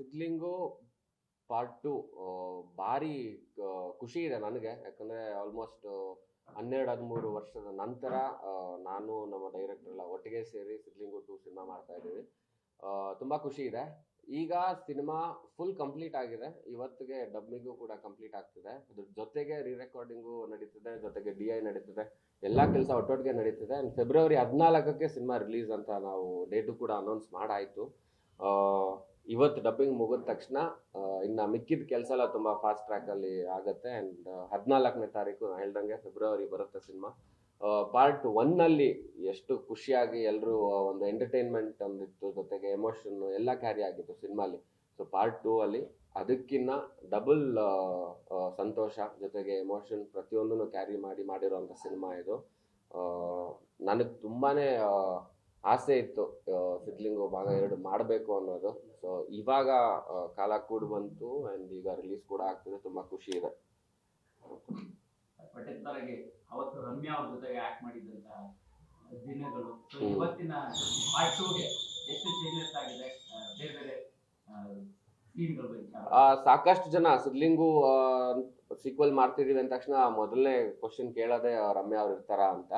Sidlingu part two ಭಾರಿ ಖುಷಿ ಇದೆ ನನಗೆ. ಯಾಕಂದರೆ ಆಲ್ಮೋಸ್ಟ್ ಹನ್ನೆರಡು, ಹದಿಮೂರು ವರ್ಷದ ನಂತರ ನಾನು ನಮ್ಮ ಡೈರೆಕ್ಟರ್ ಎಲ್ಲ ಒಟ್ಟಿಗೆ ಸೇರಿ ಸಿದ್ಲಿಂಗು ಟು ಸಿನಿಮಾ ಮಾಡ್ತಾ ಇದ್ದೀವಿ. ತುಂಬ ಖುಷಿ ಇದೆ. ಈಗ ಸಿನಿಮಾ ಫುಲ್ ಕಂಪ್ಲೀಟ್ ಆಗಿದೆ. ಇವತ್ತಿಗೆ ಡಬ್ಬಿಂಗು ಕೂಡ ಕಂಪ್ಲೀಟ್ ಆಗ್ತಿದೆ. ಅದ್ರ ಜೊತೆಗೆ ರೀ ರೆಕಾರ್ಡಿಂಗು ನಡೀತಿದೆ, ಜೊತೆಗೆ ಡಿ ಐ ನಡೀತಿದೆ. ಎಲ್ಲ ಕೆಲಸ ಒಟ್ಟೊಟ್ಟಿಗೆ ನಡೀತಿದೆ. ಫೆಬ್ರವರಿ ಹದಿನಾಲ್ಕಕ್ಕೆ ಸಿನಿಮಾ ರಿಲೀಸ್ ಅಂತ ನಾವು ಡೇಟು ಕೂಡ ಅನೌನ್ಸ್ ಮಾಡಾಯಿತು. ಇವತ್ತು ಡಬ್ಬಿಂಗ್ ಮುಗಿದ ತಕ್ಷಣ ಇನ್ನು ಮಿಕ್ಕಿದ ಕೆಲಸ ಎಲ್ಲ ತುಂಬ ಫಾಸ್ಟ್ ಟ್ರ್ಯಾಕಲ್ಲಿ ಆಗುತ್ತೆ ಆ್ಯಂಡ್ ಹದಿನಾಲ್ಕನೇ ತಾರೀಕು ನಾನು ಹೇಳ್ದಂಗೆ ಫೆಬ್ರವರಿ ಬರುತ್ತೆ ಸಿನಿಮಾ ಪಾರ್ಟ್ ಒನ್ನಲ್ಲಿ ಎಷ್ಟು ಖುಷಿಯಾಗಿ ಎಲ್ಲರೂ ಒಂದು ಎಂಟರ್ಟೈನ್ಮೆಂಟ್ ಒಂದಿತ್ತು ಜೊತೆಗೆ ಎಮೋಷನ್ ಎಲ್ಲ ಕ್ಯಾರಿ ಆಗಿತ್ತು ಸಿನಿಮಾಲಿ ಸೊ ಪಾರ್ಟ್ ಟೂ ಅಲ್ಲಿ ಅದಕ್ಕಿನ್ನ ಡಬಲ್ ಸಂತೋಷ ಜೊತೆಗೆ ಎಮೋಷನ್ ಪ್ರತಿಯೊಂದನ್ನು ಕ್ಯಾರಿ ಮಾಡಿ ಮಾಡಿರೋಂಥ ಸಿನಿಮಾ ಇದು. ನನಗೆ ತುಂಬಾ ಆಸೆ ಇತ್ತು ಸಿದ್ಲಿಂಗು ಭಾಗ ಎರಡು ಮಾಡಬೇಕು ಅನ್ನೋದು. ಸೊ ಇವಾಗ ಕಾಲ ಕೂಡ ಬಂತು ಆ್ಯಂಡ್ ಈಗ ರಿಲೀಸ್ ಕೂಡ ಆಗ್ತಿದೆ ತುಂಬ ಖುಷಿ ಇದೆ. ಪರ್ಟಿಕ್ಯುಲರ್ ಆಗಿ ಅವತ್ತು ರಮ್ಯಾ ಅವ್ರ ಜೊತೆಗೆ ಆಕ್ಟ್ ಮಾಡಿದಂತ ದಿನಗಳು. So, ಇವತ್ತಿನ ಪಾರ್ಟ್ ಟೂಗೆ ಎಷ್ಟು ಚೇಂಜಸ್ ಆಗಿದೆ ಆ, ಬೇರೆ ಬೇರೆ ಸೀನ್ಗಳು ಆ, ಸಾಕಷ್ಟು ಜನ ಸಿದ್ಲಿಂಗು ಸೀಕ್ವಲ್ ಮಾಡ್ತಿದ್ದೀವಿ ಅಂದ ತಕ್ಷಣ ಮೊದಲನೇ ಕ್ವಶನ್ ಕೇಳೋದೇ ರಮ್ಯಾ ಅವ್ರು ಇರ್ತಾರ ಅಂತ.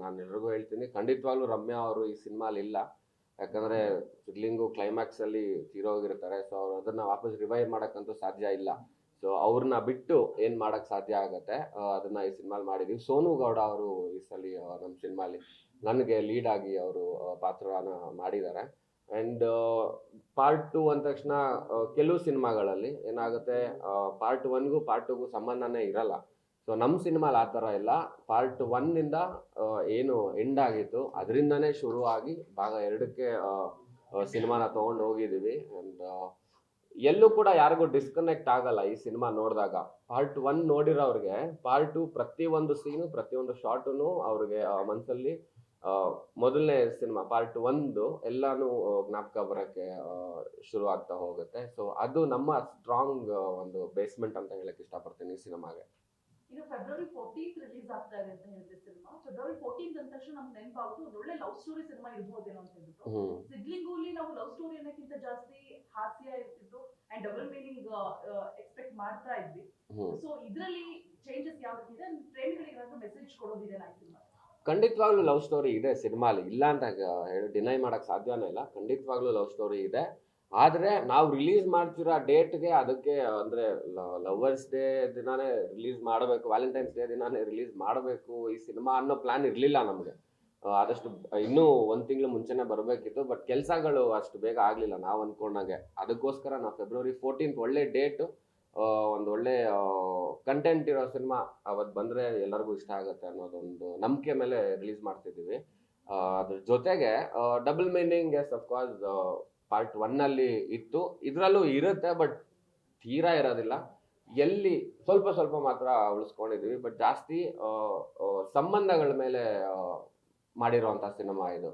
ನಾನು ಎಲ್ರಿಗೂ ಹೇಳ್ತೀನಿ. ಖಂಡಿತವಾಗ್ಲೂ ರಮ್ಯಾ ಅವರು ಈ ಸಿನಿಮಾಲಿ ಇಲ್ಲ. ಯಾಕಂದ್ರೆ ಸಿಡ್ಲಿಂಗು ಕ್ಲೈಮ್ಯಾಕ್ಸ್ ಅಲ್ಲಿ ತೀರೋಗಿರ್ತಾರೆ ಸೊ ಅವ್ರು ಅದನ್ನ ವಾಪಸ್ ರಿವೈವ್ ಮಾಡೋಕ್ಕಂತೂ ಸಾಧ್ಯ ಇಲ್ಲ. ಸೊ ಅವ್ರನ್ನ ಬಿಟ್ಟು ಏನು ಮಾಡಕ್ ಸಾಧ್ಯ ಆಗುತ್ತೆ ಅದನ್ನು ಈ ಸಿನಿಮಾಲಿ ಮಾಡಿದೀವಿ. ಸೋನು ಗೌಡ ಅವರು ಈ ಸಲ ನಮ್ಮ ಸಿನಿಮಾಲಿ ನನಗೆ ಲೀಡ್ ಆಗಿ ಅವರು ಪಾತ್ರನ ಮಾಡಿದ್ದಾರೆ ಆ್ಯಂಡ್ ಪಾರ್ಟ್ ಟು ಅಂದ ತಕ್ಷಣ ಕೆಲವು ಸಿನಿಮಾಗಳಲ್ಲಿ ಏನಾಗುತ್ತೆ ಪಾರ್ಟ್ ಒನ್ಗೂ ಪಾರ್ಟ್ ಟೂಗೂ ಸಂಬಂಧನೇ ಇರಲ್ಲ. ಸೊ ನಮ್ಮ ಸಿನಿಮಾಲಿ ಆ ಥರ ಇಲ್ಲ. ಪಾರ್ಟ್ ಒನ್ನಿಂದ ಏನು ಎಂಡ್ ಆಗಿತ್ತು ಅದರಿಂದನೇ ಶುರುವಾಗಿ ಭಾಗ ಎರಡಕ್ಕೆ ಸಿನಿಮಾನ ತೊಗೊಂಡು ಹೋಗಿದ್ದೀವಿ ಆ್ಯಂಡ್ ಎಲ್ಲೂ ಕೂಡ ಯಾರಿಗೂ ಡಿಸ್ಕನೆಕ್ಟ್ ಆಗಲ್ಲ ಈ ಸಿನಿಮಾ ನೋಡಿದಾಗ. ಪಾರ್ಟ್ ಒನ್ ನೋಡಿರೋರಿಗೆ ಪಾರ್ಟ್ ಟು ಪ್ರತಿಯೊಂದು ಸೀನು ಪ್ರತಿಯೊಂದು ಶಾರ್ಟು ಅವ್ರಿಗೆ ಆ, ಮೊದಲನೇ ಸಿನಿಮಾ ಪಾರ್ಟ್ ಒಂದು ಎಲ್ಲಾನು ಜ್ಞಾಪಕ ಬರೋಕ್ಕೆ ಶುರು ಆಗ್ತಾ ಹೋಗುತ್ತೆ. ಸೊ ಅದು ನಮ್ಮ ಸ್ಟ್ರಾಂಗ್ ಒಂದು ಬೇಸ್ಮೆಂಟ್ ಅಂತ ಹೇಳಕ್ ಇಷ್ಟಪಡ್ತೀನಿ ಈ ಸಿನಿಮಾಗೆ. ಇದು ಫೆಬ್ರವರಿ ಫೋರ್ಟೀನ್ ರಿಲೀಸ್ ಆಗ್ತಾ ಇದೆ ಅಂತ ಹೇಳಿದ್ರೆ ಸಿನಿಮಾ. ಫೆಬ್ರವರಿ ಫೋರ್ಟೀನ್ ಅಂದ ತಕ್ಷಣ ನಮ್ಗೆ ನೆನಪಾಗುತ್ತೆ ಒಂದು ಒಳ್ಳೆ ಲವ್ ಸ್ಟೋರಿ ಸಿನಿಮಾ ಇರ್ಬೋದೇನೋ ಅಂತ ಹೇಳ್ಬಿಟ್ಟು. ಸಿಡ್ಲಿಂಗೂಲಿ ನಾವು ಲವ್ ಸ್ಟೋರಿ ಅನ್ನೋಕ್ಕಿಂತ ಜಾಸ್ತಿ ಹಾಸ್ಯ ಇರ್ತಿತ್ತು ಅಂಡ್ ಡಬಲ್ ಮೀನಿಂಗ್ ಎಕ್ಸ್ಪೆಕ್ಟ್ ಮಾಡ್ತಾ ಇದ್ವಿ. ಸೊ ಇದರಲ್ಲಿ ಚೇಂಜಸ್ ಯಾವ್ದು ಇದೆ? ಪ್ರೇಮಿಗಳಿಗೆ ಮೆಸೇಜ್ ಕೊಡೋದಿದೆ ನಾ ಸಿನಿಮಾ ಖಂಡಿತವಾಗ್ಲೂ ಲವ್ ಸ್ಟೋರಿ ಇದೆ ಸಿನಿಮಾಲಿ. ಇಲ್ಲ ಅಂತ ಹೇಳಿ ಡಿನೈ ಮಾಡಕ್ ಸಾಧ್ಯನೇ ಇಲ್ಲ. ಖಂಡಿತವಾಗ್ಲೂ ಲವ್ ಸ್ಟೋರಿ ಇದೆ. ಆದ್ರೆ ನಾವು ರಿಲೀಸ್ ಮಾಡ್ತಿರೋ ಡೇಟ್ಗೆ ಅದಕ್ಕೆ ಅಂದ್ರೆ ಲವರ್ಸ್ ಡೇ ದಿನಾನೇ ರಿಲೀಸ್ ಮಾಡಬೇಕು ವ್ಯಾಲೆಂಟೈನ್ಸ್ ಡೇ ದಿನಾನೇ ರಿಲೀಸ್ ಮಾಡಬೇಕು ಈ ಸಿನಿಮಾ ಅನ್ನೋ ಪ್ಲಾನ್ ಇರಲಿಲ್ಲ ನಮಗೆ. ಆದಷ್ಟು ಇನ್ನೂ ಒಂದು ತಿಂಗಳು ಮುಂಚೆನೇ ಬರಬೇಕಿತ್ತು ಬಟ್ ಕೆಲಸಗಳು ಅಷ್ಟು ಬೇಗ ಆಗಲಿಲ್ಲ ನಾವು ಅಂದ್ಕೊಂಡಾಗೆ ಅದಕ್ಕೋಸ್ಕರ ನಾವು ಫೆಬ್ರವರಿ ಫೋರ್ಟೀನ್ತ್ ಒಳ್ಳೆ ಡೇಟು ಒಂದು ಒಳ್ಳೆ ಕಂಟೆಂಟ್ ಇರೋ ಸಿನಿಮಾ ಅವತ್ತು ಬಂದರೆ ಎಲ್ಲರಿಗೂ ಇಷ್ಟ ಆಗುತ್ತೆ ಅನ್ನೋದೊಂದು ನಂಬಿಕೆ ಮೇಲೆ ರಿಲೀಸ್ ಮಾಡ್ತಿದ್ದೀವಿ. ಅದ್ರ ಜೊತೆಗೆ double meaning yes of course part ಒನ್ನಲ್ಲಿ ಇತ್ತು. ಇದರಲ್ಲೂ ಇರುತ್ತೆ ಬಟ್ ತೀರಾ ಇರೋದಿಲ್ಲ. ಎಲ್ಲಿ ಸ್ವಲ್ಪ ಸ್ವಲ್ಪ ಮಾತ್ರ ಉಳಿಸ್ಕೊಂಡಿದ್ದೀವಿ ಬಟ್ ಜಾಸ್ತಿ ಸಂಬಂಧಗಳ ಮೇಲೆ ಮಾಡಿರೋವಂಥ ಸಿನಿಮಾ ಇದು.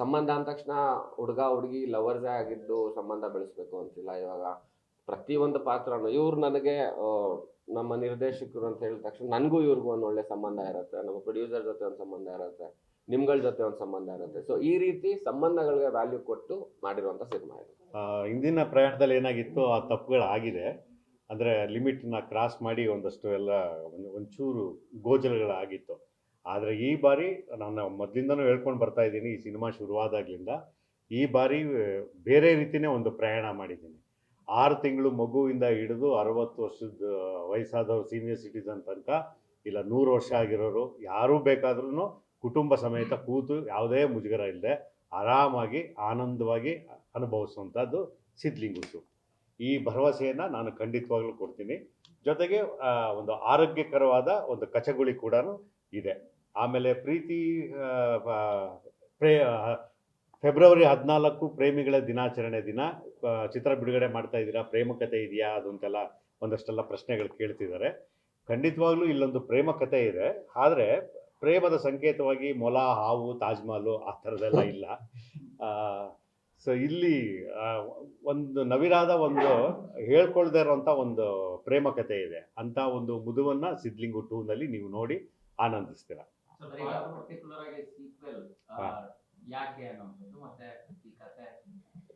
ಸಂಬಂಧ ಅಂದ ತಕ್ಷಣ ಹುಡುಗ, ಹುಡುಗಿ ಲವರ್ಸೇ ಆಗಿದ್ದು ಸಂಬಂಧ ಬೆಳೆಸ್ಬೇಕು ಅಂತಿಲ್ಲ ಇವಾಗ. ಪ್ರತಿಯೊಂದು ಪಾತ್ರನು ಇವ್ರು ನನಗೆ ನಮ್ಮ ನಿರ್ದೇಶಕರು ಅಂತ ಹೇಳಿದ ತಕ್ಷಣ ನನಗೂ ಇವ್ರಿಗೂ ಒಂದು ಒಳ್ಳೆ ಸಂಬಂಧ ಇರುತ್ತೆ. ನಮ್ಮ ಪ್ರೊಡ್ಯೂಸರ್ ಜೊತೆ ಒಂದು ಸಂಬಂಧ ಇರುತ್ತೆ. ನಿಮ್ಗಳ ಜೊತೆ ಒಂದು ಸಂಬಂಧ ಇರುತ್ತೆ. ಸೊ ಈ ರೀತಿ ಸಂಬಂಧಗಳಿಗೆ ವ್ಯಾಲ್ಯೂ ಕೊಟ್ಟು ಮಾಡಿರುವಂತ ಸಿನಿಮಾ ಇದು. ಹಿಂದಿನ ಪ್ರಯಾಣದಲ್ಲಿ ಏನಾಗಿತ್ತು ಆ ತಪ್ಪುಗಳು ಆಗಿದೆ. ಅಂದರೆ ಲಿಮಿಟ್ನ ಕ್ರಾಸ್ ಮಾಡಿ ಒಂದಷ್ಟು ಎಲ್ಲ ಒಂದು, ಒಂಚೂರು ಗೋಚರಗಳಾಗಿತ್ತು ಆದರೆ ಈ ಬಾರಿ ನಾನು ಮೊದಲಿಂದನೂ ಹೇಳ್ಕೊಂಡು ಬರ್ತಾ ಇದ್ದೀನಿ, ಈ ಸಿನಿಮಾ ಶುರುವಾದಾಗ್ಲಿಂದ ಈ ಬಾರಿ ಬೇರೆ ರೀತಿಯೇ ಒಂದು ಪ್ರಯಾಣ ಮಾಡಿದ್ದೀನಿ. ಆರು ತಿಂಗಳು ಮಗುವಿಂದ ಹಿಡಿದು ಅರವತ್ತು ವರ್ಷದ ವಯಸ್ಸಾದವರು ಸೀನಿಯರ್ ಸಿಟಿಸನ್ ತನಕ, ಇಲ್ಲ ನೂರು ವರ್ಷ ಆಗಿರೋರು, ಯಾರೂ ಬೇಕಾದ್ರೂ ಕುಟುಂಬ ಸಮೇತ ಕೂತು ಯಾವುದೇ ಮುಜುಗರ ಇಲ್ಲದೆ ಆರಾಮಾಗಿ, ಆನಂದವಾಗಿ ಅನುಭವಿಸುವಂಥದ್ದು ಸಿದ್ಲಿಂಗುಸು ಈ ಭರವಸೆಯನ್ನು ನಾನು ಖಂಡಿತವಾಗ್ಲೂ ಕೊಡ್ತೀನಿ. ಜೊತೆಗೆ ಒಂದು ಆರೋಗ್ಯಕರವಾದ ಒಂದು ಕಚಗುಳಿ ಕೂಡ ಇದೆ. ಆಮೇಲೆ ಪ್ರೀತಿ ಪ್ರೇ ಫೆಬ್ರವರಿ ಹದಿನಾಲ್ಕು ಪ್ರೇಮಿಗಳ ದಿನಾಚರಣೆ ದಿನ ಚಿತ್ರ ಬಿಡುಗಡೆ ಮಾಡ್ತಾ ಇದ್ದೀರಾ? ಪ್ರೇಮ ಕಥೆ ಇದೆಯಾ ಅದು ಅಂತೆಲ್ಲ ಒಂದಷ್ಟೆಲ್ಲ ಪ್ರಶ್ನೆಗಳು ಕೇಳ್ತಿದ್ದಾರೆ. ಖಂಡಿತವಾಗ್ಲೂ ಇಲ್ಲೊಂದು ಪ್ರೇಮ ಕಥೆ ಇದೆ. ಆದರೆ ಪ್ರೇಮದ ಸಂಕೇತವಾಗಿ ಮೊಲ ಹಾವು ತಾಜ್ ಮಹಲು ಆ ಥರದೆಲ್ಲ ಇಲ್ಲ. ಸೊ ಇಲ್ಲಿ ಒಂದು ನವಿರಾದ ಒಂದು ಹೇಳ್ಕೊಳ್ದೆ ಇರೋಂಥ ಒಂದು ಪ್ರೇಮ ಕಥೆ ಇದೆ. ಅಂತ ಒಂದು ಮುದುವನ್ನ ಸಿದ್ಲಿಂಗು ಟೂನಲ್ಲಿ ನೀವು ನೋಡಿ ಆನಂದಿಸ್ತೀರ. ಯಾಕೆ ಅನ್ನೋದು ಮತ್ತೆ ಈ ಕತೆ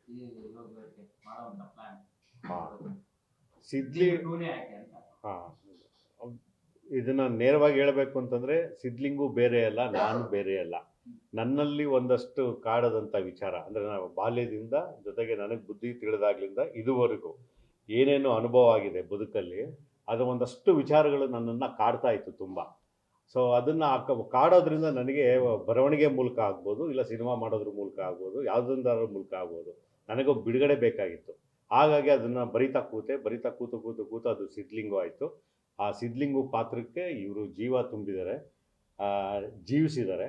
ಈ ಇವಾಗಕ್ಕೆ ಮಾಡೋಂಥ ಪ್ಲಾನ್ ಸಿದ್ಲಿ ಟೂನೇ ಯಾಕೆ ಅಂತ. ಹಾಂ. ಇದನ್ನ ನೇರವಾಗಿ ಹೇಳಬೇಕು ಅಂತಂದ್ರೆ ಸಿದ್ಲಿಂಗು ಬೇರೆ ಅಲ್ಲ ನಾನು ಬೇರೆ ಅಲ್ಲ. ನನ್ನಲ್ಲಿ ಒಂದಷ್ಟು ಕಾಡದಂಥ ವಿಚಾರ ಅಂದ್ರೆ ನಾವು ಬಾಲ್ಯದಿಂದ ಜೊತೆಗೆ ನನಗೆ ಬುದ್ಧಿ ತಿಳಿದಾಗ್ಲಿಂದ ಇದುವರೆಗೂ ಏನೇನು ಅನುಭವ ಆಗಿದೆ ಬದುಕಲ್ಲಿ ಅದು ಒಂದಷ್ಟು ವಿಚಾರಗಳು ನನ್ನನ್ನು ಕಾಡ್ತಾ ಇತ್ತು ತುಂಬ. ಸೊ ಅದನ್ನು ಕಾಡೋದ್ರಿಂದ ನನಗೆ ಬರವಣಿಗೆ ಮೂಲಕ ಆಗ್ಬೋದು, ಇಲ್ಲ ಸಿನಿಮಾ ಮಾಡೋದ್ರ ಮೂಲಕ ಆಗ್ಬೋದು, ಯಾವುದೊಂದಾದ್ರ ಮೂಲಕ ಆಗ್ಬೋದು. ನನಗೆ ಬಿಡುಗಡೆ ಬೇಕಾಗಿತ್ತು. ಹಾಗಾಗಿ ಅದನ್ನು ಬರಿತಾ ಕೂತೆ, ಬರಿತಾ ಕೂತು ಕೂತು ಕೂತು ಅದು ಸಿದ್ಲಿಂಗು ಆಯಿತು. ಆ ಸಿದ್ಲಿಂಗು ಪಾತ್ರಕ್ಕೆ ಇವರು ಜೀವ ತುಂಬಿದ್ದಾರೆ ಜೀವಿಸಿದ್ದಾರೆ.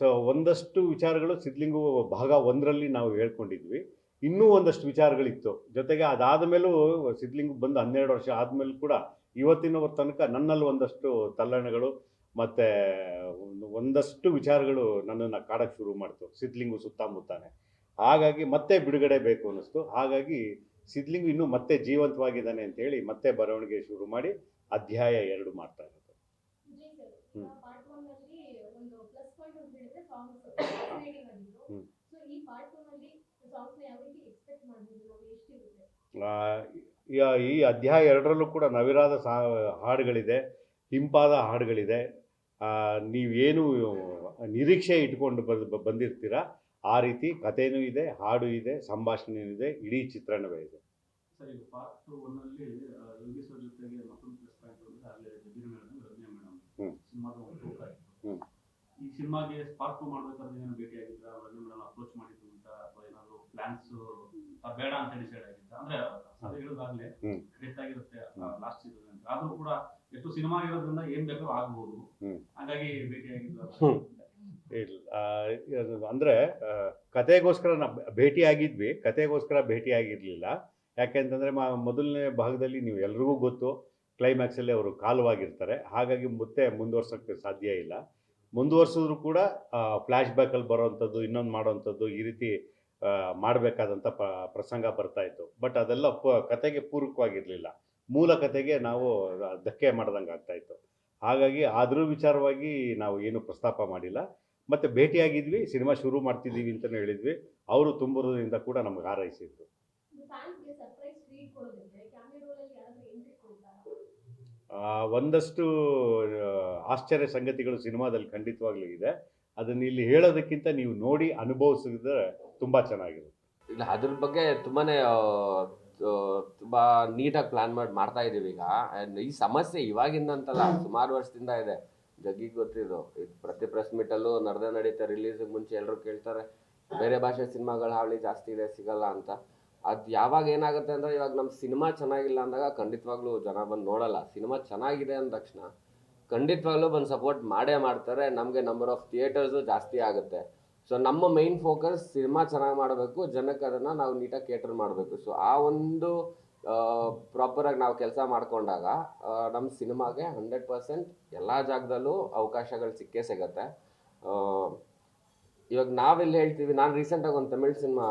ಸೊ ಒಂದಷ್ಟು ವಿಚಾರಗಳು ಸಿದ್ಲಿಂಗು ಭಾಗ ಒಂದರಲ್ಲಿ ನಾವು ಹೇಳ್ಕೊಂಡಿದ್ವಿ. ಇನ್ನೂ ಒಂದಷ್ಟು ವಿಚಾರಗಳಿತ್ತು. ಜೊತೆಗೆ ಅದಾದ ಮೇಲೂ ಸಿದ್ಲಿಂಗು ಬಂದು ಹನ್ನೆರಡು ವರ್ಷ ಆದಮೇಲೂ ಕೂಡ ಇವತ್ತಿನವರ ತನಕ ನನ್ನಲ್ಲಿ ಒಂದಷ್ಟು ತಲ್ಲಣಗಳು ಮತ್ತು ಒಂದಷ್ಟು ವಿಚಾರಗಳು ನನ್ನನ್ನು ಕಾಡಕ್ಕೆ ಶುರು ಮಾಡ್ತು. ಸಿದ್ಲಿಂಗು ಸುತ್ತಮುತ್ತಾನೆ. ಹಾಗಾಗಿ ಮತ್ತೆ ಬಿಡುಗಡೆ ಬೇಕು ಅನ್ನಿಸ್ತು. ಹಾಗಾಗಿ ಸಿದ್ಲಿಂಗು ಇನ್ನೂ ಮತ್ತೆ ಜೀವಂತವಾಗಿದ್ದಾನೆ ಅಂತೇಳಿ ಮತ್ತೆ ಬರವಣಿಗೆ ಶುರು ಮಾಡಿ ಅಧ್ಯಾಯ ಎರಡು ಮಾಡ್ತಾ ಇರೋದು. ಈ ಅಧ್ಯಾಯ ಎರಡರಲ್ಲೂ ಕೂಡ ನವಿರಾದ ಸಾ ಹಾಡುಗಳಿದೆ. ಹಿಂಪಾದ ಹಾಡುಗಳಿದೆ. ನೀವೇನು ನಿರೀಕ್ಷೆ ಇಟ್ಕೊಂಡು ಬರ್ ಬಂದಿರ್ತೀರ ಆ ರೀತಿ ಕಥೆನೂ ಇದೆ ಹಾಡು ಇದೆ ಸಂಭಾಷಣೆಯೂ ಇದೆ ಇಡೀ ಚಿತ್ರಣವೇ ಇದೆ. ಈ ಸಿನಿಮಾಗೆ ಸ್ಪಾರ್ಕ್ ಮಾಡ್ಬೇಕಾದ್ರೆ ಏನೋ ಭೇಟಿ ಆಗಿದ್ರ ರಮ್ಯಾ ಮೇಡಮ್ ಅಪ್ರೋಚ್ ಮಾಡಿದ್ರು ಅಂತ ಅಥವಾ ಏನಾದ್ರು ಪ್ಲಾನ್ಸ್ ಬೇಡ ಅಂತ ಡಿಸೈಡ್ ಆಗಿತ್ತು ಅಂದ್ರೆ ಹೇಳುದಾಗ್ಲೇ ಹೇಳೋದಾಗ್ಲೇ ಹ್ಮ್. ಡೆತ್ ಆಗಿರುತ್ತೆ. ಲಾಸ್ಟ್ ಸೀಸನ್ ಆದ್ರೂ ಕೂಡ ಸಿನಿಮಾ ಇರೋದ್ರಿಂದ ಏನ್ ಬೇಕೋ ಆಗ್ಬೋದು. ಹಾಗಾಗಿ ಇಲ್ಲ ಅಂದ್ರೆ ಕತೆಗೋಸ್ಕರ ನಾವು ಭೇಟಿ ಆಗಿದ್ವಿ ಕತೆಗೋಸ್ಕರ ಭೇಟಿ ಆಗಿರಲಿಲ್ಲ ಯಾಕೆಂತಂದ್ರೆ ಮಾ ಮೊದಲನೇ ಭಾಗದಲ್ಲಿ ನೀವು ಎಲ್ರಿಗೂ ಗೊತ್ತು ಕ್ಲೈಮ್ಯಾಕ್ಸಲ್ಲಿ ಅವರು ಕಾಲವಾಗಿರ್ತಾರೆ. ಹಾಗಾಗಿ ಮತ್ತೆ ಮುಂದುವರ್ಸೋಕ್ಕೆ ಸಾಧ್ಯ ಇಲ್ಲ. ಮುಂದುವರ್ಸಿದ್ರು ಕೂಡ ಫ್ಲ್ಯಾಶ್ ಬ್ಯಾಕಲ್ಲಿ ಬರೋವಂಥದ್ದು ಇನ್ನೊಂದು ಮಾಡೋವಂಥದ್ದು ಈ ರೀತಿ ಮಾಡಬೇಕಾದಂಥ ಪ ಪ್ರಸಂಗ ಬರ್ತಾ ಇತ್ತು. ಬಟ್ ಅದೆಲ್ಲ ಪ ಕತೆಗೆ ಪೂರಕವಾಗಿರಲಿಲ್ಲ. ಮೂಲ ಕತೆಗೆ ನಾವು ಧಕ್ಕೆ ಮಾಡ್ದಂಗೆ ಆಗ್ತಾಯಿತ್ತು ಹಾಗಾಗಿ ಆದರೂ ವಿಚಾರವಾಗಿ ನಾವು ಏನು ಪ್ರಸ್ತಾಪ ಮಾಡಿಲ್ಲ. ಮತ್ತು ಭೇಟಿಯಾಗಿದ್ವಿ ಸಿನಿಮಾ ಶುರು ಮಾಡ್ತಿದ್ದೀವಿ ಅಂತಲೂ ಹೇಳಿದ್ವಿ. ಅವರು ತುಂಬಿರೋದ್ರಿಂದ ಕೂಡ ನಮ್ಗೆ ಹಾರೈಸಿದ್ರು. ಫ್ಯಾನ್ಸ್ಗೆ ಸರ್ಪ್ರೈಸ್ ಟ್ರೀಟ್ ಕೊಡೋದಿದ್ರೆ ಕ್ಯಾಮಿಯೋ ರೋಲ್ ಅಲ್ಲಿ ಯಾರಾದ್ರೂ ಎಂಟ್ರಿ ಕೊಡ್ತಾರಾ? ಒಂದಷ್ಟು ಆಶ್ಚರ್ಯ ಸಂಗತಿಗಳು ಸಿನಿಮಾದಲ್ಲಿ ಖಂಡಿತವಾಗ್ಲೂ ಇದೆ. ಅದನ್ನ ಇಲ್ಲಿ ಹೇಳೋದಕ್ಕಿಂತ ನೀವು ನೋಡಿ ಅನುಭವಿಸಿದ್ರೆ ತುಂಬಾ ಚೆನ್ನಾಗಿರುತ್ತೆ. ಇಲ್ಲ ಅದ್ರ ಬಗ್ಗೆ ಆ, ತುಂಬಾ ನೀಟಾಗಿ ಪ್ಲಾನ್ ಮಾಡಿ ಮಾಡ್ತಾ ಇದೀವಿ ಈಗ. And ಈ ಸಮಸ್ಯೆ ಇವಾಗಿಂದ ಅಂತಲ್ಲ ಸುಮಾರು ವರ್ಷದಿಂದ ಇದೆ. ಜಗ್ಗಿಗೆ ಗೊತ್ತಿದ್ದು ಇದು ಪ್ರತಿ ಪ್ರೆಸ್ ಮೀಟಲ್ಲೂ ನಡೆದೇ ನಡೀತೆ ರಿಲೀಸ್ ಮುಂಚೆ ಎಲ್ಲರೂ ಕೇಳ್ತಾರೆ ಬೇರೆ ಭಾಷೆ ಸಿನಿಮಾಗಳ ಹಾವಳಿ ಜಾಸ್ತಿ ಇದೆ ಸಿಗಲ್ಲ ಅಂತ. ಅದು ಯಾವಾಗ ಏನಾಗುತ್ತೆ ಅಂದ್ರೆ ಇವಾಗ ನಮ್ಮ ಸಿನಿಮಾ ಚೆನ್ನಾಗಿಲ್ಲ ಅಂದಾಗ ಖಂಡಿತವಾಗ್ಲೂ ಜನ ಬಂದು ನೋಡಲ್ಲ. ಸಿನಿಮಾ ಚೆನ್ನಾಗಿದೆ ಅಂದ ತಕ್ಷಣ ಖಂಡಿತವಾಗ್ಲೂ ಬಂದು ಸಪೋರ್ಟ್ ಮಾಡೇ ಮಾಡ್ತಾರೆ. ನಮಗೆ ನಂಬರ್ ಆಫ್ ಥಿಯೇಟರ್ಸು ಜಾಸ್ತಿ ಆಗುತ್ತೆ. ಸೊ ನಮ್ಮ ಮೈನ್ ಫೋಕಸ್ ಸಿನಿಮಾ ಚೆನ್ನಾಗಿ ಮಾಡಬೇಕು, ಜನಕ್ಕೆ ಅದನ್ನು ನಾವು ನೀಟಾಗಿ ಕೇಟರ್ ಮಾಡಬೇಕು. ಸೊ ಆ ಒಂದು ಪ್ರಾಪರಾಗಿ ನಾವು ಕೆಲಸ ಮಾಡಿಕೊಂಡಾಗ ನಮ್ಮ ಸಿನಿಮಾಗೆ ಹಂಡ್ರೆಡ್ ಪರ್ಸೆಂಟ್ ಎಲ್ಲ ಜಾಗದಲ್ಲೂ ಅವಕಾಶಗಳು ಸಿಕ್ಕೇ ಸಿಗತ್ತೆ. ಇವಾಗ ನಾವೆಲ್ಲಿ ಹೇಳ್ತೀವಿ, ನಾನು ರೀಸೆಂಟಾಗಿ ಒಂದು ತಮಿಳ್ ಸಿನಿಮಾ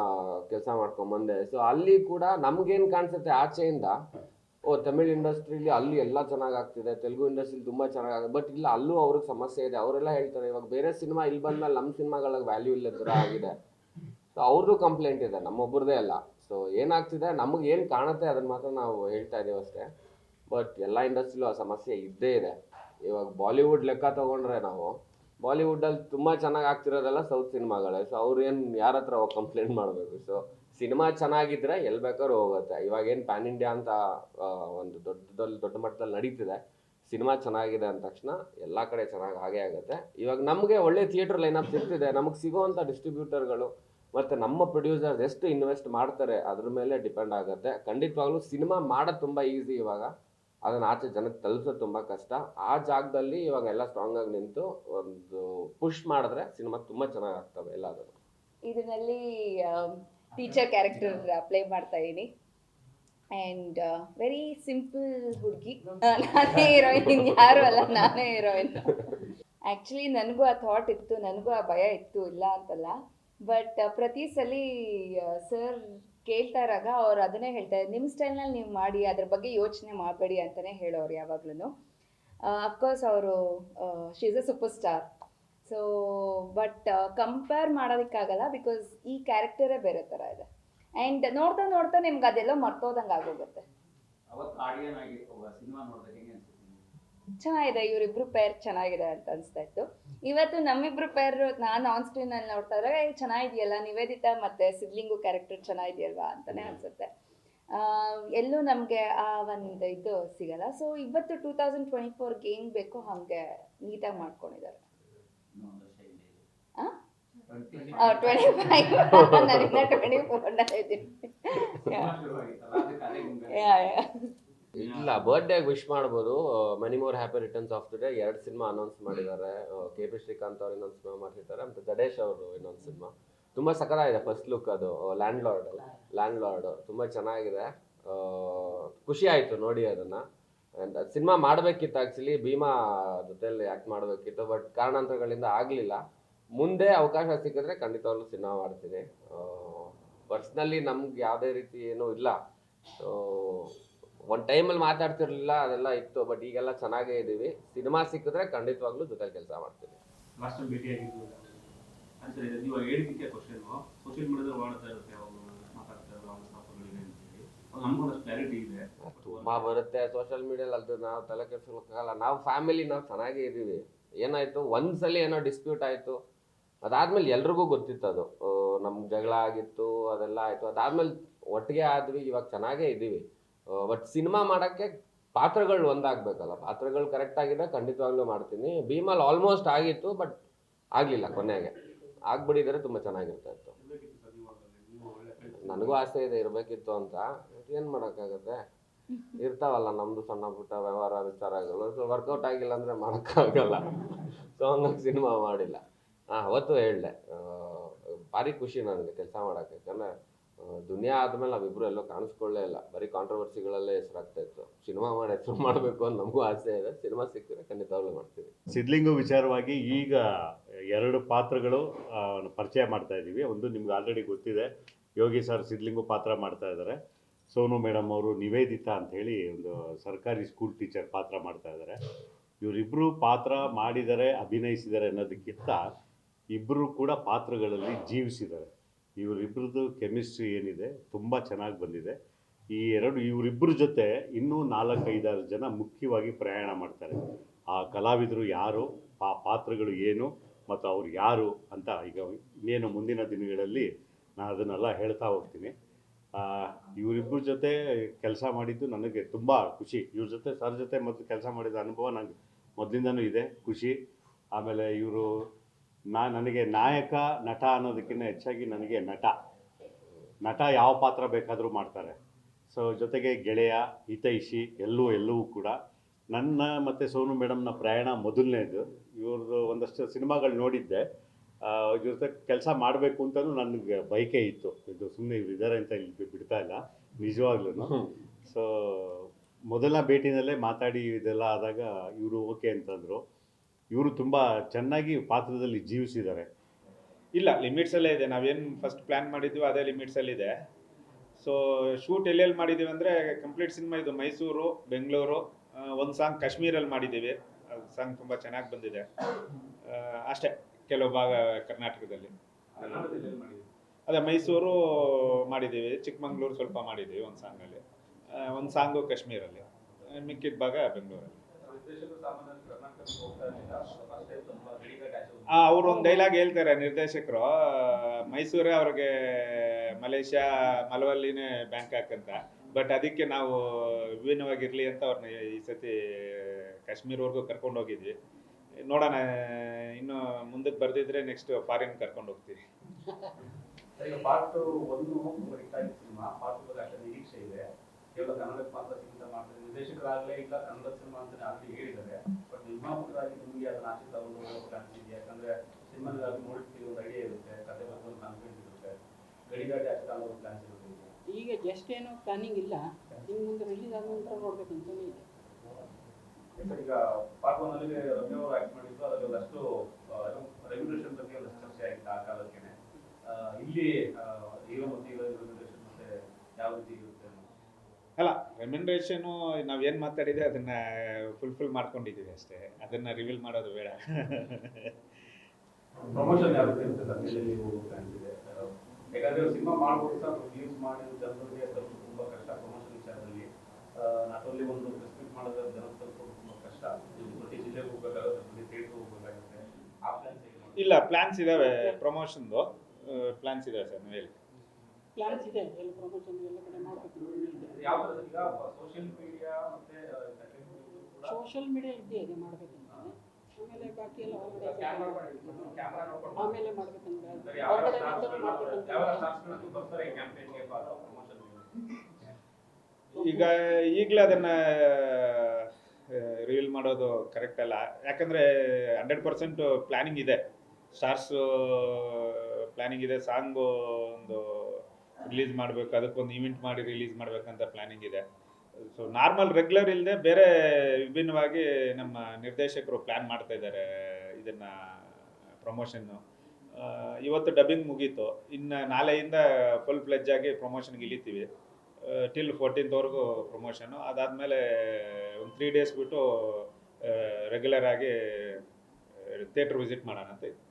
ಕೆಲಸ ಮಾಡ್ಕೊಂಬಂದೆ ಸೊ ಅಲ್ಲಿ ಕೂಡ ನಮ್ಗೇನು ಕಾಣಿಸುತ್ತೆ, ಆಚೆಯಿಂದ ಓ, ತಮಿಳ್ ಇಂಡಸ್ಟ್ರಿಲಿ ಅಲ್ಲಿ ಎಲ್ಲ ಚೆನ್ನಾಗಿ ಆಗ್ತಿದೆ ತೆಲುಗು ಇಂಡಸ್ಟ್ರಿಲಿ ತುಂಬ ಚೆನ್ನಾಗಿ ಬಟ್ ಇಲ್ಲ, ಅಲ್ಲೂ ಅವ್ರಿಗೆ ಸಮಸ್ಯೆ ಇದೆ, ಅವರೆಲ್ಲ ಹೇಳ್ತಾರೆ, ಇವಾಗ ಬೇರೆ ಸಿನಿಮಾ ಇಲ್ಲಿ ಬಂದ್ಮೇಲೆ ನಮ್ಮ ಸಿನಿಮಾಗಳಿಗೆ ವ್ಯಾಲ್ಯೂ ಇಲ್ಲ ಥರ ಆಗಿದೆ. ಸೊ ಅವ್ರದ್ದು ಕಂಪ್ಲೇಂಟ್ ಇದೆ ನಮ್ಮೊಬ್ಬರದೇ ಅಲ್ಲ. ಸೊ ಏನಾಗ್ತಿದೆ, ನಮಗೆ ಏನು ಕಾಣುತ್ತೆ ಅದನ್ನ ಮಾತ್ರ ನಾವು ಹೇಳ್ತಾ ಇದ್ದೀವಿ ಅಷ್ಟೇ. ಬಟ್ ಎಲ್ಲ ಇಂಡಸ್ಟ್ರಿಲೂ ಆ ಸಮಸ್ಯೆ ಇದ್ದೇ ಇದೆ. ಇವಾಗ ಬಾಲಿವುಡ್ ಲೆಕ್ಕ ತಗೊಂಡ್ರೆ ನಾವು ಬಾಲಿವುಡಲ್ಲಿ ತುಂಬ ಚೆನ್ನಾಗಿ ಆಗ್ತಿರೋದೆಲ್ಲ ಸೌತ್ ಸಿನಿಮಾಗಳೇ. ಸೊ ಅವ್ರು ಏನು ಯಾರ ಹತ್ರ ಕಂಪ್ಲೇಂಟ್ ಮಾಡಬೇಕು? ಸೊ ಸಿನಿಮಾ ಚೆನ್ನಾಗಿದ್ರೆ ಎಲ್ಲಿ ಬೇಕಾದ್ರೂ ಹೋಗುತ್ತೆ. ಇವಾಗ ಏನು ಪ್ಯಾನ್ ಇಂಡಿಯಾ ಅಂತ ಒಂದು ದೊಡ್ಡದಲ್ಲಿ ದೊಡ್ಡ ಮಟ್ಟದಲ್ಲಿ ನಡೀತಿದೆ. ಸಿನಿಮಾ ಚೆನ್ನಾಗಿದೆ ಅಂದ ತಕ್ಷಣ ಎಲ್ಲ ಕಡೆ ಚೆನ್ನಾಗಿ ಹಾಗೆ ಆಗುತ್ತೆ. ಇವಾಗ ನಮಗೆ ಒಳ್ಳೆ ಥಿಯೇಟರ್ ಲೈನಪ್ ಸಿಗ್ತಿದೆ. ನಮಗೆ ಸಿಗೋವಂಥ ಡಿಸ್ಟ್ರಿಬ್ಯೂಟರ್ಗಳು ಮತ್ತು ನಮ್ಮ ಪ್ರೊಡ್ಯೂಸರ್ಸ್ ಎಷ್ಟು ಇನ್ವೆಸ್ಟ್ ಮಾಡ್ತಾರೆ ಅದ್ರ ಮೇಲೆ ಡಿಪೆಂಡ್ ಆಗುತ್ತೆ. ಖಂಡಿತವಾಗ್ಲೂ ಸಿನಿಮಾ ಮಾಡೋದು ತುಂಬ ಈಸಿ ಇವಾಗ. ಅದನ್ನ ಆಚೆ ಜನಕ್ಕೆ ತಲುಪಿಸೋದು ತುಂಬ ಕಷ್ಟ. ಆ ಜಾಗದಲ್ಲಿ ಇವಾಗ ಎಲ್ಲ ಸ್ಟ್ರಾಂಗ್ ಆಗಿ ನಿಂತು ಒಂದು ಪುಷ್ ಮಾಡಿದ್ರೆ ಸಿನಿಮಾ ತುಂಬ ಚೆನ್ನಾಗಿ ಆಗ್ತವೆ ಎಲ್ಲಾದರೂ. ಇದರಲ್ಲಿ ಟೀಚರ್ ಕ್ಯಾರೆಕ್ಟರ್ ಪ್ಲೇ ಮಾಡ್ತಾ ಇದ್ದೀನಿ ಆ್ಯಂಡ್ ವೆರಿ ಸಿಂಪಲ್ ಹುಡುಗಿ. ನಾನೇ ಹೀರೋಯಿನ್ ಯಾರು ಅಲ್ಲ, ನಾನೇ ಹೀರೋಯಿನ್ ಆ್ಯಕ್ಚುಲಿ ನನಗೂ ಆ ಥಾಟ್ ಇತ್ತು, ನನಗೂ ಆ ಭಯ ಇತ್ತು, ಇಲ್ಲ ಅಂತಲ್ಲ. ಬಟ್ ಪ್ರತಿ ಸಲ ಸರ್ ಕೇಳ್ತಾ ಇರಾಗ ಅವ್ರು ಅದನ್ನೇ ಹೇಳ್ತಾರೆ ನಿಮ್ಮ ಸ್ಟೈಲ್ನಲ್ಲಿ ನೀವು ಮಾಡಿ, ಅದ್ರ ಬಗ್ಗೆ ಯೋಚನೆ ಮಾಡಬೇಡಿ ಅಂತಲೇ ಹೇಳೋರು ಯಾವಾಗ್ಲೂ ಅಫ್ಕೋರ್ಸ್ ಅವರು she's a super star so but compare ಮಾಡೋದಕ್ಕಾಗಲ್ಲ because ಈ ಕ್ಯಾರೆಕ್ಟರೇ ಬೇರೆ ಥರ ಇದೆ. ಆ್ಯಂಡ್ ನೋಡ್ತಾ ನೋಡ್ತಾ ನಿಮ್ಗೆ ಅದೆಲ್ಲ ಮರ್ತೋದಂಗೆ ಆಗೋಗುತ್ತೆ. ಚೆನ್ನಾಗಿದೆ ಇವರಿಬ್ರು ಪೇರ್ ಚೆನ್ನಾಗಿದೆ ಅಂತ ಅನಿಸ್ತಾ ಇತ್ತು. ಇವತ್ತು ನಮ್ಮಿಬ್ರು ಪೇರ್ ನಾನು ಆನ್ ಸ್ಕ್ರೀನಲ್ಲಿ ನೋಡ್ತಾ ಇದ್ರೆ "ಏ, ಚೆನ್ನಾಗಿದೆಯಲ್ಲ ನಿವೇದಿತಾ ಮತ್ತೆ ಸಿದ್ಲಿಂಗು ಕ್ಯಾರೆಕ್ಟರ್ ಚೆನ್ನಾಗಿದೆಯಲ್ವಾ? ಅಂತಾನೆ ಅನ್ಸುತ್ತೆ. ಎಲ್ಲೂ ನಮಗೆ ಆ ಒಂದು ಇದು ಸಿಗಲ್ಲ. ಸೊ ಇವತ್ತು ಟೂ ತೌಸಂಡ್ ಟ್ವೆಂಟಿ ಫೋರ್ಗೆ ಏನು ಬೇಕೋ ಹಾಗೆ ನೀಟಾಗಿ ಮಾಡ್ಕೊಂಡಿದ್ದಾರೆ. ಇಲ್ಲ ಬರ್ಡೇ ವಿಶ್ ಮಾಡ್ಬೋದು. Many more happy returns of day ಎರಡು ಸಿನಿಮಾ ಅನೌನ್ಸ್ ಮಾಡಿದ್ದಾರೆ. ಕೆ ಪಿ ಶ್ರೀಕಾಂತ್ ಅವ್ರು ಇನ್ನೊಂದು ಸಿನಿಮಾ ಮಾಡ್ತಿದ್ದಾರೆ. ಮತ್ತು ಜಡೇಶ್ ಅವರು ಇನ್ನೊಂದು ಸಿನಿಮಾ ತುಂಬ ಇದೆ ಫಸ್ಟ್ ಲುಕ್ ಅದು. ಲ್ಯಾಂಡ್ ಲಾರ್ಡ್ ಲ್ಯಾಂಡ್ ಲಾರ್ಡ್ ತುಂಬ ಚೆನ್ನಾಗಿದೆ. ಖುಷಿ ಆಯಿತು ನೋಡಿ ಅದನ್ನು. ಆ್ಯಂಡ್ ಸಿನಿಮಾ ಮಾಡಬೇಕಿತ್ತು ಆ್ಯಕ್ಚುಲಿ ಭೀಮಾ ಜೊತೆಯಲ್ಲಿ ಆ್ಯಕ್ಟ್ ಮಾಡಬೇಕಿತ್ತು ಬಟ್ ಕಾರಣಾಂತರಗಳಿಂದ ಆಗಲಿಲ್ಲ. ಮುಂದೆ ಅವಕಾಶ ಸಿಕ್ಕಿದ್ರೆ ಖಂಡಿತವಾಗ್ಲೂ ಸಿನಿಮಾ ಮಾಡ್ತೀನಿ. ಪರ್ಸ್ನಲಿ ನಮ್ಗೆ ಯಾವುದೇ ರೀತಿ ಏನೂ ಇಲ್ಲ. ಒಂದು ಟೈಮಲ್ಲಿ ಮಾತಾಡ್ತಿರ್ಲಿಲ್ಲ, ಅದೆಲ್ಲ ಇತ್ತು ಬಟ್ ಈಗೆಲ್ಲ ಚೆನ್ನಾಗೇ ಇದ್ದೀವಿ ಸಿನಿಮಾ ಸಿಕ್ಕಿದ್ರೆ ಖಂಡಿತವಾಗ್ಲೂ ಜೊತೆ ಕೆಲಸ ಮಾಡ್ತೀನಿ. ಮಾಸ್ಟರ್ ಟೈಮ್ ಭೇಟಿ ನೀವು ಹೇಳಿದ್ದಕ್ಕೆ ಕ್ವಶನ್ ಸೋಷಿಯಲ್ ಮೀಡಿಯಾದಲ್ಲಿ ಮಾಡ್ತಾ ಇರುತ್ತೆ ಅವರು ಮಾತಾಡ್ತಾ ಇರೋ ಅವ್ರ ಸ್ಟಾಫ್ಗಳಿಗೆ ತುಂಬಾ ಬರುತ್ತೆ ಸೋಷಿಯಲ್ ಮೀಡಿಯಲ್ಲಿ ಅದು ನಾವು ತಲೆ ಕೆಡ್ಸ್ಕೊಳಕ್ಕಾಗಲ್ಲ. ನಾವು ಫ್ಯಾಮಿಲಿ ನಾವು ಚೆನ್ನಾಗೇ ಇದ್ದೀವಿ. ಏನಾಯ್ತು? ಒಂದ್ಸಲ ಏನೋ ಡಿಸ್ಪ್ಯೂಟ್ ಆಯ್ತು. ಅದಾದ್ಮೇಲೆ ಎಲ್ರಿಗೂ ಗೊತ್ತಿತ್ತು ಅದು. ನಮ್ಗೆ ಜಗಳ ಆಗಿತ್ತು, ಅದೆಲ್ಲ ಆಯ್ತು. ಅದಾದ್ಮೇಲೆ ಒಟ್ಟಿಗೆ ಆದ್ವಿ, ಇವಾಗ ಚೆನ್ನಾಗೇ ಇದ್ದೀವಿ. ಬಟ್ ಸಿನಿಮಾ ಮಾಡಕ್ಕೆ ಪಾತ್ರಗಳು ಒಂದಾಗ್ಬೇಕಲ್ಲ. ಪಾತ್ರಗಳು ಕರೆಕ್ಟ್ ಆಗಿದೆ ಖಂಡಿತವಾಗ್ಲೂ ಮಾಡ್ತೀನಿ. ಭೀಮಲ್ ಆಲ್ಮೋಸ್ಟ್ ಆಗಿತ್ತು ಬಟ್ ಆಗ್ಲಿಲ್ಲ ಕೊನೆಗೆ. ಆಗ್ಬಿಡಿದ್ರೆ ತುಂಬಾ ಚೆನ್ನಾಗಿರ್ತಾ ಇತ್ತು ಇರ್ಬೇಕಿತ್ತು ಸರ್ ನೀವು ಅದ್ರಲ್ಲಿ. ನೀವು ಒಳ್ಳೆ friends. ನನಗೂ ಆಸೆ ಇದೆ, ಇರಬೇಕಿತ್ತು ಅಂತ. ಏನು ಮಾಡೋಕ್ಕಾಗತ್ತೆ? ಇರ್ತಾವಲ್ಲ ನಮ್ಮದು ಸಣ್ಣ ಪುಟ್ಟ ವ್ಯವಹಾರ, ವಿಚಾರಗಳು. ಸೊ ವರ್ಕೌಟ್ ಆಗಿಲ್ಲ ಅಂದರೆ ಮಾಡೋಕ್ಕಾಗಲ್ಲ. ಸೊ ಹಂಗಾಗಿ ಸಿನಿಮಾ ಮಾಡಿಲ್ಲ. ಅವತ್ತು ಹೇಳಿದೆ. ಭಾರಿ ಖುಷಿ ನನಗೆ ಕೆಲಸ ಮಾಡೋಕ್ಕೆ. ಯಾಕಂದರೆ ದುನಿಯಾ ಆದಮೇಲೆ ನಾವಿಬ್ಬರು ಎಲ್ಲೋ ಕಾಣಿಸ್ಕೊಳ್ಳೇ ಇಲ್ಲ. ಬರೀ ಕಾಂಟ್ರವರ್ಸಿಗಳಲ್ಲೇ ಹೆಸರಾಗ್ತಾ ಇತ್ತು. ಸಿನಿಮಾ ಮಾಡಿ ಹೆಸರು ಮಾಡಬೇಕು ಅಂತ ನಮಗೂ ಆಸೆ ಇದೆ. ಸಿನಿಮಾ ಸಿಕ್ಕಿದ್ರೆ ಖಂಡಿತವಾಗ್ಲೂ ಮಾಡ್ತೀವಿ. ಸಿದ್ಲಿಂಗು ವಿಚಾರವಾಗಿ ಈಗ ಎರಡು ಪಾತ್ರಗಳು ಪರಿಚಯ ಮಾಡ್ತಾ ಇದ್ದೀವಿ ಒಂದು ನಿಮ್ಗೆ ಆಲ್ರೆಡಿ ಗೊತ್ತಿದೆ. ಯೋಗಿ ಸರ್ ಸಿದ್ಲಿಂಗು ಪಾತ್ರ ಮಾಡ್ತಾ ಇದ್ದಾರೆ. ಸೋನು ಮೇಡಮ್ ಅವರು ನಿವೇದಿತಾ ಅಂತ ಹೇಳಿ ಒಂದು ಸರ್ಕಾರಿ ಸ್ಕೂಲ್ ಟೀಚರ್ ಪಾತ್ರ ಮಾಡ್ತಾ ಇದ್ದಾರೆ. ಇವರಿಬ್ಬರು ಪಾತ್ರ ಮಾಡಿದ್ದಾರೆ ಅಭಿನಯಿಸಿದ್ದಾರೆ ಅನ್ನೋದಕ್ಕಿಂತ ಇಬ್ಬರು ಕೂಡ ಪಾತ್ರಗಳಲ್ಲಿ ಜೀವಿಸಿದ್ದಾರೆ. ಇವರಿಬ್ಬರದ್ದು ಕೆಮಿಸ್ಟ್ರಿ ಏನಿದೆ, ತುಂಬ ಚೆನ್ನಾಗಿ ಬಂದಿದೆ. ಈ ಎರಡು ಇವರಿಬ್ಬರ ಜೊತೆ ಇನ್ನೂ ನಾಲ್ಕೈದಾರು ಜನ ಮುಖ್ಯವಾಗಿ ಪ್ರಯಾಣ ಮಾಡ್ತಾರೆ. ಆ ಕಲಾವಿದರು ಯಾರು ಆ ಪಾತ್ರಗಳು ಏನು, ಮತ್ತು ಅವ್ರು ಯಾರು ಅಂತ ಈಗ ಇನ್ನೇನು ಮುಂದಿನ ದಿನಗಳಲ್ಲಿ ನಾನು ಅದನ್ನೆಲ್ಲ ಹೇಳ್ತಾ ಹೋಗ್ತೀನಿ. ಇವರಿಬ್ಬರ ಜೊತೆ ಕೆಲಸ ಮಾಡಿದ್ದು ನನಗೆ ತುಂಬ ಖುಷಿ. ಇವ್ರ ಜೊತೆ, ಸರ್ ಜೊತೆ ಮೊದಲು ಕೆಲಸ ಮಾಡಿದ ಅನುಭವ ನನಗೆ ಮೊದಲಿಂದನೂ ಇದೆ, ಖುಷಿ. ಆಮೇಲೆ ಇವರು ನಾ, ನನಗೆ ನಾಯಕ, ನಟ ಅನ್ನೋದಕ್ಕಿಂತ ಹೆಚ್ಚಾಗಿ ನನಗೆ ನಟ. ನಟ ಯಾವ ಪಾತ್ರ ಬೇಕಾದರೂ ಮಾಡ್ತಾರೆ. ಸೊ, ಜೊತೆಗೆ ಗೆಳೆಯ, ಹಿತೈಷಿ, ಎಲ್ಲೂ ಎಲ್ಲವೂ ಕೂಡ. ನನ್ನ ಮತ್ತು ಸೋನು ಮೇಡಮ್ನ ಪ್ರಯಾಣ ಮೊದಲನೇದು. ಇವ್ರದ್ದು ಒಂದಷ್ಟು ಸಿನಿಮಾಗಳು ನೋಡಿದ್ದೆ. ಜೊತೆ ಕೆಲಸ ಮಾಡಬೇಕು ಅಂತಲೂ ನನಗೆ ಬಯಕೆ ಇತ್ತು. ಇದು ಸುಮ್ಮನೆ ಇವ್ರು ಇದ್ದಾರೆ ಅಂತ ಇಲ್ಲಿ ಬಿಡ್ತಾ ಇಲ್ಲ. ನಿಜವಾಗ್ಲೂ ಸೊ ಮೊದಲ ಭೇಟಿನಲ್ಲೇ ಮಾತಾಡಿ ಇದೆಲ್ಲ ಆದಾಗ ಇವರು ಓಕೆ ಅಂತಂದರು. ಇವರು ತುಂಬ ಚೆನ್ನಾಗಿ ಪಾತ್ರದಲ್ಲಿ ಜೀವಿಸಿದ್ದಾರೆ. ಇಲ್ಲ ಲಿಮಿಟ್ಸಲ್ಲೇ ಇದೆ. ನಾವೇನು ಫಸ್ಟ್ ಪ್ಲ್ಯಾನ್ ಮಾಡಿದ್ವಿ ಅದೇ ಲಿಮಿಟ್ಸಲ್ಲಿದೆ ಸೊ ಶೂಟ್ ಎಲ್ಲೆಲ್ಲಿ ಮಾಡಿದ್ದೀವಿ ಅಂದರೆ ಕಂಪ್ಲೀಟ್ ಸಿನಿಮಾ ಇದು ಮೈಸೂರು ಬೆಂಗಳೂರು ಒಂದು ಸಾಂಗ್ ಕಾಶ್ಮೀರಲ್ಲಿ ಮಾಡಿದ್ದೀವಿ ಅದು ಸಾಂಗ್ ತುಂಬ ಚೆನ್ನಾಗಿ ಬಂದಿದೆ. ಅಷ್ಟೇ. ಕೆಲವು ಭಾಗ ಕರ್ನಾಟಕದಲ್ಲಿ. ಅದೇ ಮೈಸೂರು ಮಾಡಿದ್ದೀವಿ ಚಿಕ್ಕಮಂಗ್ಳೂರು ಸ್ವಲ್ಪ ಮಾಡಿದ್ದೀವಿ ಒಂದು ಸಾಂಗಲ್ಲಿ. ಒಂದು ಸಾಂಗು ಕಾಶ್ಮೀರಲ್ಲಿ ಮಿಕ್ಕಿದ ಭಾಗ ಬೆಂಗಳೂರಲ್ಲಿ. ಅವ್ರು ಒಂದು ಡೈಲಾಗ್ ಹೇಳ್ತಾರೆ ನಿರ್ದೇಶಕರು ಮೈಸೂರೇ ಅವ್ರಿಗೆ ಮಲೇಷ್ಯಾ ಮಲವಲ್ಲಿನೇ ಬ್ಯಾಂಕಾಕ್ ಅಂತ. ಬಟ್ ಅದಕ್ಕೆ ನಾವು ವಿಭಿನ್ನವಾಗಿರ್ಲಿ ಅಂತ ಅವ್ರನ್ನ ಈ ಸತಿ ಕಾಶ್ಮೀರ್ವರೆಗೂ ಕರ್ಕೊಂಡು ಹೋಗಿದ್ವಿ ನೋಡೋಣ ಇನ್ನು ಮುಂದಕ್ಕೆ ಬರ್ದಿದ್ರೆ ನೆಕ್ಸ್ಟ್ ಫಾರಿನ್ ಕರ್ಕೊಂಡು ಹೋಗ್ತೀವಿ. ಈಗ ಜಸ್ಟ್ ಏನು ಪ್ಲಾನಿಂಗ್ ಇಲ್ಲ. ಇನ್ನು ಮುಂದೆ ರಿಲೀಸ್ ಆದ ನಂತರ ನೋಡ್ಬೇಕಂತಾನೆ ಇದೆ ಈಗ ಪಾರ್ಟ್ ಒನ್ ಅಲ್ಲಿ ರಮ್ಯ ಅವರು ಆಕ್ಟ್ ಮಾಡಿದ್ದು ಅದರಲ್ಲಿ ಒಂದಷ್ಟು ರೆಮ್ಯುನೇಷನ್ ಬಗ್ಗೆ ಒಂದಷ್ಟು ಚರ್ಚೆ ಆಗಿತ್ತು ಆ ಕಾಲಕ್ಕೆ ಇಲ್ಲಿ ಮತ್ತು ಯಾವ ರೀತಿ ಇರುತ್ತೆ. ಅಲ್ಲ ರೆಮ್ಯುನರೇಷನು ನಾವೇನು ಮಾತಾಡಿದೆ ಅದನ್ನ ಫುಲ್ಫಿಲ್ ಮಾಡ್ಕೊಂಡಿದ್ದೀವಿ ಅಷ್ಟೇ. ಅದನ್ನ ರಿವೀಲ್ ಮಾಡೋದು ಬೇಡ. ಪ್ರಮೋಷನ್ ಯಾವ ರೀತಿ ಇರುತ್ತೆ ನೀವು ಯಾಕಂದ್ರೆ ಸಿನಿಮಾ ಮಾಡ್ಬೋದು ಸರ್ ರಿಲೀಸ್ ಮಾಡಿ ಜನರಿಗೆ ಸ್ವಲ್ಪ ತುಂಬಾ ಕಷ್ಟ ಪ್ರಮೋಷನ್ ವಿಚಾರದಲ್ಲಿ. ನಾಟ್ ಓನ್ಲಿ ಒಂದು ಮಾಡೋದ್ರ ನೀವು ಪ್ರತಿ ಜಿಲ್ಲೆಗೆ ಹೋಗ್ಬೇಕಾಗುತ್ತೆ ಪ್ರತಿ ಥಿಯೇಟರ್ ಹೋಗ್ಬೇಕಾಗುತ್ತೆ ಆ ಪ್ಲಾನ್ಸ್ ಇಲ್ಲ ಪ್ಲಾನ್ಸ್ ಇದಾವೆ ಪ್ರಮೋಷನ್ದು ಪ್ಲಾನ್ಸ್ ಇದಾವೆ ಸರ್ ನೀವು ಹೇಳಿ. ಪ್ಲಾನ್ಸ್ ಇದೆ ಎಲ್ಲ ಪ್ರಮೋಷನ್ ಎಲ್ಲ ಕಡೆ ಮಾಡಬೇಕು ಯಾವ ಥರದ ಈಗ ಸೋಷಿಯಲ್ ಮೀಡಿಯಾ ಮತ್ತೆ ಕೂಡ ಸೋಷಿಯಲ್ ಮೀಡಿಯಾ ಇದ್ದೇ ಇದೆ ಮಾಡಬೇಕಂತ ಆಮೇಲೆ ಬಾಕಿ ಎಲ್ಲ ಹೊರಗಡೆ ಆಮೇಲೆ ಮಾಡ್ಬೇಕಂದ್ರೆ ಹೊರಗಡೆ ಪ್ರಮೋಷನ್ ಈಗ ಈಗಲೇ ಅದನ್ನ ರೀಲ್ ಮಾಡೋದು ಕರೆಕ್ಟ್ ಅಲ್ಲ. ಯಾಕಂದ್ರೆ ಹಂಡ್ರೆಡ್ ಪರ್ಸೆಂಟ್ ಪ್ಲಾನಿಂಗ್ ಇದೆ. ಸ್ಟಾರ್ಸ್ ಪ್ಲಾನಿಂಗ್ ಇದೆ. ಸಾಂಗು ಒಂದು ರಿಲೀಸ್ ಮಾಡಬೇಕು. ಅದಕ್ಕೊಂದು ಇವೆಂಟ್ ಮಾಡಿ ರಿಲೀಸ್ ಮಾಡಬೇಕಂತ ಪ್ಲಾನಿಂಗ್ ಇದೆ. ಸೊ ನಾರ್ಮಲ್ ರೆಗ್ಯುಲರ್ ಇಲ್ಲದೆ ಬೇರೆ ವಿಭಿನ್ನವಾಗಿ ನಮ್ಮ ನಿರ್ದೇಶಕರು ಪ್ಲ್ಯಾನ್ ಮಾಡ್ತಾ ಇದ್ದಾರೆ ಇದನ್ನ ಪ್ರಮೋಷನ್ನು ಇವತ್ತು ಡಬ್ಬಿಂಗ್ ಮುಗೀತು. ಇನ್ನು ನಾಳೆಯಿಂದ ಫುಲ್ ಫ್ಲೆಜ್ ಆಗಿ ಪ್ರಮೋಷನ್ಗೆ ಇಳಿತೀವಿ. ಟಿಲ್ ಫೋರ್ಟೀನ್ತ್ವರೆಗೂ ಪ್ರಮೋಷನು ಅದಾದಮೇಲೆ ಒಂದು ತ್ರೀ ಡೇಸ್ ಬಿಟ್ಟು ರೆಗ್ಯುಲರ್ ಆಗಿ ಥಿಯೇಟ್ರ್ ವಿಸಿಟ್ ಮಾಡೋಣ ಅಂತ ಇದ್ದೀವಿ.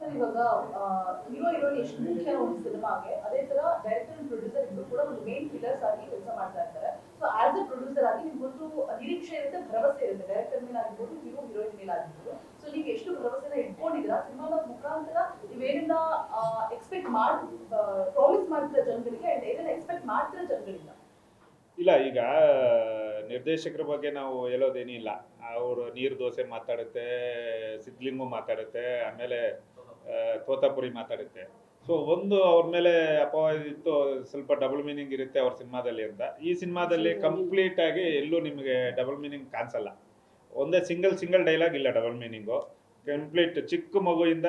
ಸರ್, ಇವಾಗ ಹೀರೋ, ಹೀರೋಯಿನ್ ಎಷ್ಟು ಮುಖ್ಯ ಒಂದು ಸಿನಿಮಾಗೆ ಅದೇ ತರ ಡೈರೆಕ್ಟರ್ ಪ್ರೊಡ್ಯೂಸರ್ ಇಬ್ಬರು ಕೂಡ ಒಂದು ಮೇನ್ ಪಿಲ್ಲರ್ಸ್ ಆಗಿ ಕೆಲಸ ಮಾಡ್ತಾ ಇರ್ತಾರೆ. ಸೊ ಆಸ್ ಅ ಪ್ರೊಡ್ಯೂಸರ್ ಆಗಿ ನಿಮ್ಗೊಂದು ನಿರೀಕ್ಷೆ ಇರುತ್ತೆ, ಭರವಸೆ ಇರುತ್ತೆ. ಡೈರೆಕ್ಟರ್ ಮೇಲೆ ಆಗಿರ್ಬೋದು ಹೀರೋ ಹೀರೋಯಿನ್ ಮೇಲೆ ಸೊ ನೀವು ಎಷ್ಟು ಭರವಸೆನ ಇಟ್ಕೊಂಡಿದ್ದೀರಾ, ಸಿನಿಮಾದ ಮುಖಾಂತರ ನೀವೇನನ್ನ ಎಕ್ಸ್ಪೆಕ್ಟ್ ಮಾಡ್ ಪ್ರಾಮಿಸ್ ಮಾಡ್ತಿರೋ ಜನಗಳಿಗೆ ಅಂಡ್ ಏನನ್ನ ಎಕ್ಸ್ಪೆಕ್ಟ್ ಮಾಡ್ತಿರೋ ಜನಗಳಿಂದ. ಇಲ್ಲ ಈಗ ನಿರ್ದೇಶಕರ ಬಗ್ಗೆ ನಾವು ಹೇಳೋದೇನಿಲ್ಲ ಅವರು ನೀರು ದೋಸೆ ಮಾತಾಡುತ್ತೆ ಸಿದ್ಲಿಂಗು ಮಾತಾಡುತ್ತೆ ಆಮೇಲೆ ತೋತಾಪುರಿ ಮಾತಾಡುತ್ತೆ. ಸೊ ಒಂದು ಅವ್ರ ಮೇಲೆ ಅಪವಾದ ಇತ್ತು ಸ್ವಲ್ಪ ಡಬಲ್ ಮೀನಿಂಗ್ ಇರುತ್ತೆ ಅವ್ರ ಸಿನಿಮಾದಲ್ಲಿ ಅಂತ. ಈ ಸಿನಿಮಾದಲ್ಲಿ ಕಂಪ್ಲೀಟ್ ಆಗಿ ಎಲ್ಲೂ ನಿಮಗೆ ಡಬಲ್ ಮೀನಿಂಗ್ ಕಾಣಿಸಲ್ಲ. ಒಂದೇ ಸಿಂಗಲ್ ಸಿಂಗಲ್ ಡೈಲಾಗ್ ಇಲ್ಲ ಡಬಲ್ ಮೀನಿಂಗು ಕಂಪ್ಲೀಟ್ ಚಿಕ್ಕ ಮಗುವಿಂದ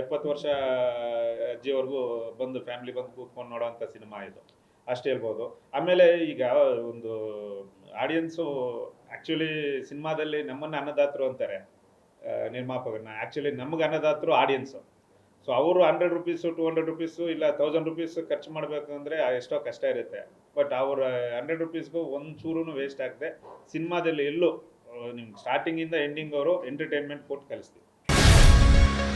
ಎಪ್ಪತ್ತು ವರ್ಷ ಅಜ್ಜಿವರೆಗೂ ಬಂದು ಫ್ಯಾಮಿಲಿ ಬಂದು ಕೂತ್ಕೊಂಡು ನೋಡೋವಂಥ ಸಿನಿಮಾ ಇದು. ಅಷ್ಟು ಹೇಳ್ಬೋದು ಆಮೇಲೆ ಈಗ ಒಂದು ಆಡಿಯನ್ಸು ಆ್ಯಕ್ಚುಲಿ ಸಿನಿಮಾದಲ್ಲಿ ನಮ್ಮನ್ನು ಅನ್ನದಾತರು ಅಂತಾರೆ ನಿರ್ಮಾಪಕರನ್ನ. ಆ್ಯಕ್ಚುಲಿ ನಮಗೆ ಅನ್ನದಾತರು ಆಡಿಯನ್ಸು ಸೊ ಅವರು hundred rupees two hundred rupees ಇಲ್ಲ ತೌಸಂಡ್ ರುಪೀಸ್ ಖರ್ಚು ಮಾಡಬೇಕು ಅಂದರೆ ಎಷ್ಟೋ ಕಷ್ಟ ಇರುತ್ತೆ. ಬಟ್ ಅವ್ರ ಹಂಡ್ರೆಡ್ ರುಪೀಸ್ಗೂ ಒಂದು ಚೂರು ವೇಸ್ಟ್ ಆಗದೆ ಸಿನಿಮಾದಲ್ಲಿ ಎಲ್ಲೂ ನಿಮ್ಗೆ ಸ್ಟಾರ್ಟಿಂಗಿಂದ ಎಂಡಿಂಗ್ ಅವರು ಎಂಟರ್ಟೈನ್ಮೆಂಟ್ ಕೊಟ್ಟು ಕಲಿಸ್ತೀವಿ